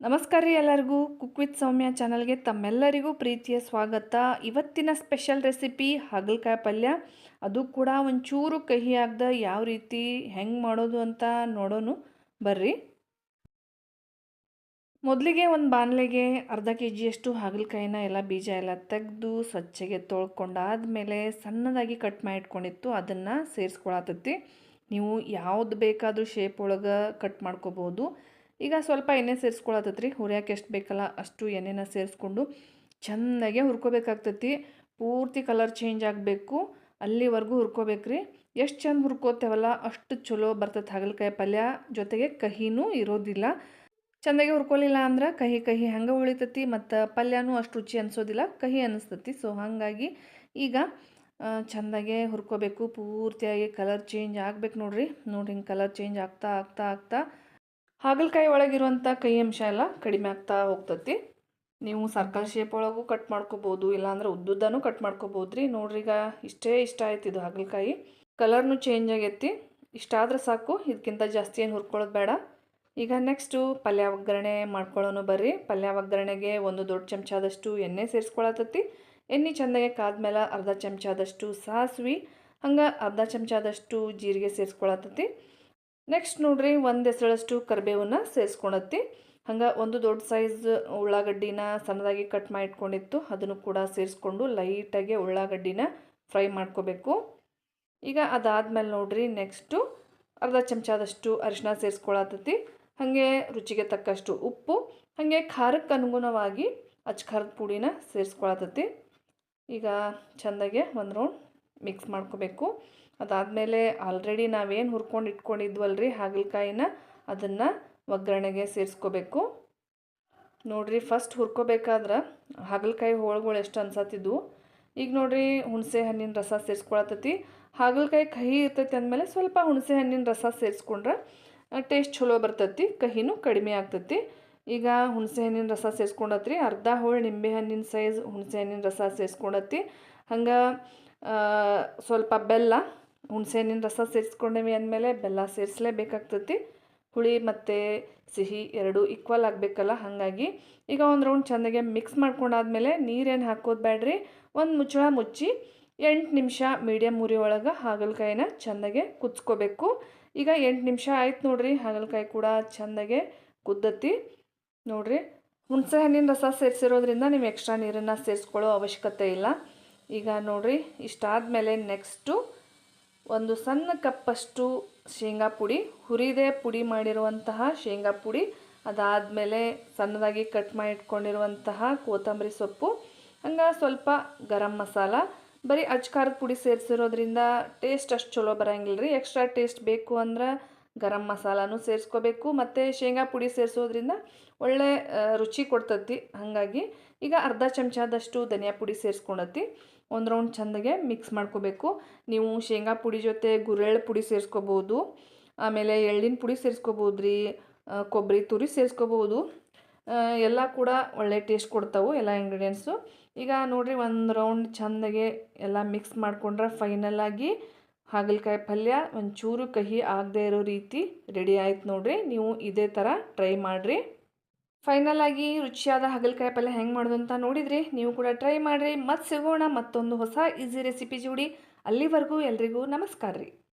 ನಮಸ್ಕಾರ ರೀ ಎಲ್ಲರಿಗೂ. ಕುಕ್ ವಿತ್ ಸೌಮ್ಯ ಚಾನಲ್ಗೆ ತಮ್ಮೆಲ್ಲರಿಗೂ ಪ್ರೀತಿಯ ಸ್ವಾಗತ. ಇವತ್ತಿನ ಸ್ಪೆಷಲ್ ರೆಸಿಪಿ ಹಾಗಲಕಾಯಿ ಪಲ್ಯ. ಅದು ಕೂಡ ಒಂಚೂರು ಕಹಿ ಆಗ್ದ ಯಾವ ರೀತಿ ಹೆಂಗೆ ಮಾಡೋದು ಅಂತ ನೋಡೋನು ಬರ್ರಿ. ಮೊದಲಿಗೆ ಒಂದು ಬಾಣಲೆಗೆ ಅರ್ಧ ಕೆ ಜಿಯಷ್ಟು ಹಾಗಲಕಾಯಿನ ಎಲ್ಲ ಬೀಜ ಎಲ್ಲ ತೆಗೆದು ಸ್ವಚ್ಛಗೆ ತೊಳ್ಕೊಂಡಾದ್ಮೇಲೆ ಸಣ್ಣದಾಗಿ ಕಟ್ ಮಾಡಿ ಇಟ್ಕೊಂಡಿತ್ತು ಅದನ್ನು ಸೇರಿಸ್ಕೊಳತತಿ ನೀವು ಯಾವುದು ಬೇಕಾದರೂ ಶೇಪ್ ಒಳಗೆ ಕಟ್ ಮಾಡ್ಕೋಬೋದು. ಈಗ ಸ್ವಲ್ಪ ಎಣ್ಣೆ ಸೇರಿಸ್ಕೊಳತ್ತೈತ್ರಿ. ಹುರಿಯಕ್ಕೆ ಎಷ್ಟು ಬೇಕಲ್ಲ ಅಷ್ಟು ಎಣ್ಣೆನ ಸೇರಿಸ್ಕೊಂಡು ಚೆಂದಾಗೆ ಹುರ್ಕೋಬೇಕಾಗ್ತತಿ. ಪೂರ್ತಿ ಕಲರ್ ಚೇಂಜ್ ಆಗಬೇಕು. ಅಲ್ಲಿವರೆಗೂ ಹುರ್ಕೋಬೇಕ್ರಿ. ಎಷ್ಟು ಚೆಂದ ಹುರ್ಕೋತೇವಲ್ಲ ಅಷ್ಟು ಚಲೋ ಬರ್ತದೆ ಹಾಗಲಕಾಯಿ ಪಲ್ಯ. ಜೊತೆಗೆ ಕಹಿನೂ ಇರೋದಿಲ್ಲ. ಚೆಂದಾಗಿ ಹುರ್ಕೊಲಿಲ್ಲ ಅಂದ್ರೆ ಕಹಿ ಕಹಿ ಹಂಗೆ ಉಳಿತೈತಿ ಮತ್ತು ಪಲ್ಯನೂ ಅಷ್ಟು ರುಚಿ ಅನಿಸೋದಿಲ್ಲ. ಕಹಿ ಅನ್ನಿಸ್ತತಿ ಸೊ ಹಾಗಾಗಿ ಈಗ ಚೆಂದಾಗೆ ಹುರ್ಕೋಬೇಕು. ಪೂರ್ತಿಯಾಗಿ ಕಲರ್ ಚೇಂಜ್ ಆಗಬೇಕು ನೋಡ್ರಿ. ನೋಡಿ ಹಿಂಗೆ ಕಲರ್ ಚೇಂಜ್ ಆಗ್ತಾ ಆಗ್ತಾ ಆಗ್ತಾ ಹಾಗಲಕಾಯಿ ಒಳಗಿರುವಂಥ ಕೈ ಅಂಶ ಎಲ್ಲ ಕಡಿಮೆ ಆಗ್ತಾ ಹೋಗ್ತತಿ. ನೀವು ಸರ್ಕಲ್ ಶೇಪ್ ಒಳಗೂ ಕಟ್ ಮಾಡ್ಕೋಬೋದು, ಇಲ್ಲಾಂದ್ರೆ ಉದ್ದುದ್ದನೂ ಕಟ್ ಮಾಡ್ಕೋಬೋದು ರೀ ಈಗ ಇಷ್ಟೇ ಇಷ್ಟ ಆಯ್ತು ಇದು ಹಾಗಲಕಾಯಿ. ಕಲರ್ನು ಚೇಂಜ್ ಆಗೈತಿ. ಇಷ್ಟಾದ್ರೆ ಸಾಕು ಇದಕ್ಕಿಂತ ಜಾಸ್ತಿ ಏನು ಹುರ್ಕೊಳ್ಳೋದು ಬೇಡ. ಈಗ ನೆಕ್ಸ್ಟು ಪಲ್ಯ ಒಗ್ಗರಣೆ ಮಾಡ್ಕೊಳ್ಳೋನು ಬರ್ರಿ. ಪಲ್ಯ ಒಗ್ಗರಣೆಗೆ ಒಂದು ದೊಡ್ಡ ಚಮಚದಷ್ಟು ಎಣ್ಣೆ ಸೇರಿಸ್ಕೊಳತತಿ. ಎಣ್ಣೆ ಚೆಂದಾಗೆ ಕಾದ್ಮೇಲೆ ಅರ್ಧ ಚಮಚದಷ್ಟು ಸಾಸಿವೆ, ಹಂಗೆ ಅರ್ಧ ಚಮಚದಷ್ಟು ಜೀರಿಗೆ ಸೇರಿಸ್ಕೊಳತತಿ. ನೆಕ್ಸ್ಟ್ ನೋಡ್ರಿ, ಒಂದು ಹೆಸರಷ್ಟು ಕರಿಬೇವನ್ನ ಸೇರಿಸ್ಕೊಳತ್ತಿ ಹಂಗೆ ಒಂದು ದೊಡ್ಡ ಸೈಜ್ ಉಳ್ಳಾಗಡ್ಡಿನ ಸಣ್ಣದಾಗಿ ಕಟ್ ಮಾಡಿ ಇಟ್ಕೊಂಡಿತ್ತು ಅದನ್ನು ಕೂಡ ಸೇರಿಸ್ಕೊಂಡು ಲೈಟಾಗಿ ಉಳ್ಳಾಗಡ್ಡಿನ ಫ್ರೈ ಮಾಡ್ಕೋಬೇಕು. ಈಗ ಅದಾದಮೇಲೆ ನೋಡ್ರಿ ನೆಕ್ಸ್ಟು ಅರ್ಧ ಚಮಚದಷ್ಟು ಅರಿಶಿನ ಸೇರಿಸ್ಕೊಳತತಿ ಹಾಗೆ ರುಚಿಗೆ ತಕ್ಕಷ್ಟು ಉಪ್ಪು, ಹಾಗೆ ಖಾರಕ್ಕೆ ಅನುಗುಣವಾಗಿ ಅಚ್ಚ ಖಾರದ ಪುಡಿನ ಸೇರಿಸ್ಕೊಳತತಿ ಈಗ ಚೆಂದಾಗೆ ಒಂದು ರೌಂಡ್ ಮಿಕ್ಸ್ ಮಾಡ್ಕೋಬೇಕು. ಅದಾದಮೇಲೆ ಆಲ್ರೆಡಿ ನಾವೇನು ಹುರ್ಕೊಂಡು ಇಟ್ಕೊಂಡಿದ್ವಲ್ರಿ ಹಾಗಲಕಾಯಿನ? ಅದನ್ನು ಒಗ್ಗರಣೆಗೆ ಸೇರಿಸ್ಕೋಬೇಕು. ನೋಡಿರಿ ಫಸ್ಟ್ ಹುರ್ಕೋಬೇಕಾದ್ರೆ ಹಾಗಲಕಾಯಿ ಹೋಳುಗಳು ಎಷ್ಟು ಅನ್ಸತ್ತಿದ್ವು ಈಗ ನೋಡಿರಿ ಹುಣಸೆ ಹಣ್ಣಿನ ರಸ ಸೇರಿಸ್ಕೊಳತತಿ. ಹಾಗಲಕಾಯಿ ಕಹಿ ಇರ್ತೈತಿ ಅಂದಮೇಲೆ ಸ್ವಲ್ಪ ಹುಣಸೆ ಹಣ್ಣಿನ ರಸ ಸೇರಿಸ್ಕೊಂಡ್ರೆ ಟೇಸ್ಟ್ ಚಲೋ ಬರ್ತೈತಿ, ಕಹಿನೂ ಕಡಿಮೆ ಆಗ್ತೈತಿ. ಈಗ ಹುಣಸೆ ಹಣ್ಣಿನ ರಸ ಸೇರಿಸ್ಕೊಂಡತ್ರಿ, ಅರ್ಧ ಹೋಳು ನಿಂಬೆ ಹಣ್ಣಿನ ಸೈಜ್ ಹುಣಸೆ ಹಣ್ಣಿನ ರಸ ಸೇರಿಸ್ಕೊಂಡತ್ತಿ. ಹಂಗೆ ಸ್ವಲ್ಪ ಬೆಲ್ಲ ಹುಣಸೆ ಹಣ್ಣಿನ ರಸ ಸೇರಿಸ್ಕೊಂಡೇವಿ ಅಂದಮೇಲೆ ಬೆಲ್ಲ ಸೇರಿಸಲೇಬೇಕಾಗ್ತತಿ. ಹುಳಿ ಮತ್ತು ಸಿಹಿ ಎರಡು ಈಕ್ವಲ್ ಆಗಬೇಕಲ್ಲ, ಹಾಗಾಗಿ ಈಗ ಒಂದು ರೌಂಡ್ ಚೆಂದಾಗೆ ಮಿಕ್ಸ್ ಮಾಡ್ಕೊಂಡಾದ್ಮೇಲೆ ನೀರೇನು ಹಾಕೋದು ಬೇಡ್ರಿ ಒಂದು ಮುಚ್ಚಳ ಮುಚ್ಚಿ ಎಂಟು ನಿಮಿಷ ಮೀಡಿಯಮ್ ಉರಿ ಒಳಗೆ ಹಾಗಲಕಾಯಿನ ಚೆಂದಾಗೆ ಕುದಿಸ್ಕೋಬೇಕು. ಈಗ ಎಂಟು ನಿಮಿಷ ಆಯ್ತು ನೋಡ್ರಿ, ಹಾಗಲಕಾಯಿ ಕೂಡ ಚೆಂದಾಗೆ ಕುದ್ದತಿ. ನೋಡ್ರಿ ಹುಣಸೆ ಹಣ್ಣಿನ ರಸ ಸೇರಿಸಿರೋದ್ರಿಂದ ನೀವು ಎಕ್ಸ್ಟ್ರಾ ನೀರನ್ನು ಸೇರಿಸ್ಕೊಳ್ಳೋ ಅವಶ್ಯಕತೆ ಇಲ್ಲ. ಈಗ ನೋಡ್ರಿ, ಇಷ್ಟಾದಮೇಲೆ ನೆಕ್ಸ್ಟು ಒಂದು ಸಣ್ಣ ಕಪ್ಪಷ್ಟು ಶೇಂಗಾ ಪುಡಿ, ಹುರಿದೇ ಪುಡಿ ಮಾಡಿರುವಂತಹ ಶೇಂಗಾ ಪುಡಿ, ಅದಾದಮೇಲೆ ಸಣ್ಣದಾಗಿ ಕಟ್ ಮಾಡಿ ಇಟ್ಕೊಂಡಿರುವಂತಹ ಕೊತ್ತಂಬರಿ ಸೊಪ್ಪು, ಹಂಗೆ ಸ್ವಲ್ಪ ಗರಂ ಮಸಾಲ, ಬರೀ ಅಜ್ಕಾರದ ಪುಡಿ ಸೇರಿಸಿರೋದ್ರಿಂದ ಟೇಸ್ಟ್ ಅಷ್ಟು ಚಲೋ ಬರೋಂಗಿಲ್ಲ ರೀ ಎಕ್ಸ್ಟ್ರಾ ಟೇಸ್ಟ್ ಬೇಕು ಅಂದ್ರೆ ಗರಂ ಮಸಾಲನೂ ಸೇರಿಸ್ಕೋಬೇಕು, ಮತ್ತು ಶೇಂಗಾ ಪುಡಿ ಸೇರಿಸೋದ್ರಿಂದ ಒಳ್ಳೆ ರುಚಿ ಕೊಡ್ತತಿ. ಹಾಗಾಗಿ ಈಗ ಅರ್ಧ ಚಮಚದಷ್ಟು ಧನಿಯಾ ಪುಡಿ ಸೇರಿಸ್ಕೊಳತಿ ಒಂದು ರೌಂಡ್ ಚೆಂದಾಗೆ ಮಿಕ್ಸ್ ಮಾಡ್ಕೋಬೇಕು. ನೀವು ಶೇಂಗಾ ಪುಡಿ ಜೊತೆ ಗುರೆಳ್ಳು ಪುಡಿ ಸೇರಿಸ್ಕೋಬೋದು, ಆಮೇಲೆ ಎಳ್ಳಿನ ಪುಡಿ ಸೇರಿಸ್ಕೋಬೋದು ರೀ ಕೊಬ್ಬರಿ ತುರಿ ಸೇರಿಸ್ಕೋಬೋದು. ಎಲ್ಲ ಕೂಡ ಒಳ್ಳೆ ಟೇಸ್ಟ್ ಕೊಡ್ತಾವೆ ಎಲ್ಲ ಇಂಗ್ರೀಡಿಯೆಂಟ್ಸು ಈಗ ನೋಡಿರಿ ಒಂದು ರೌಂಡ್ ಚೆಂದಾಗೆ ಎಲ್ಲ ಮಿಕ್ಸ್ ಮಾಡಿಕೊಂಡ್ರೆ ಫೈನಲಾಗಿ ಹಾಗಲಕಾಯಿ ಪಲ್ಯ ಒಂಚೂರು ಕಹಿ ಆಗದೆ ಇರೋ ರೀತಿ ರೆಡಿ ಆಯ್ತು ನೋಡ್ರಿ. ನೀವು ಇದೇ ಥರ ಟ್ರೈ ಮಾಡಿರಿ. ಫೈನಲ್ ಆಗಿ ರುಚಿಯಾದ ಹಾಗಲಕಾಯಿ ಪಲ್ಯ ಹೆಂಗೆ ಮಾಡೋದು ಅಂತ ನೋಡಿದ್ರಿ? ನೀವು ಕೂಡ ಟ್ರೈ ಮಾಡಿರಿ. ಮತ್ತೆ ಸಿಗೋಣ ಮತ್ತೊಂದು ಹೊಸ ಈಸಿ ರೆಸಿಪಿ ಜೋಡಿ. ಅಲ್ಲಿವರೆಗೂ ಎಲ್ರಿಗೂ ನಮಸ್ಕಾರ ರೀ.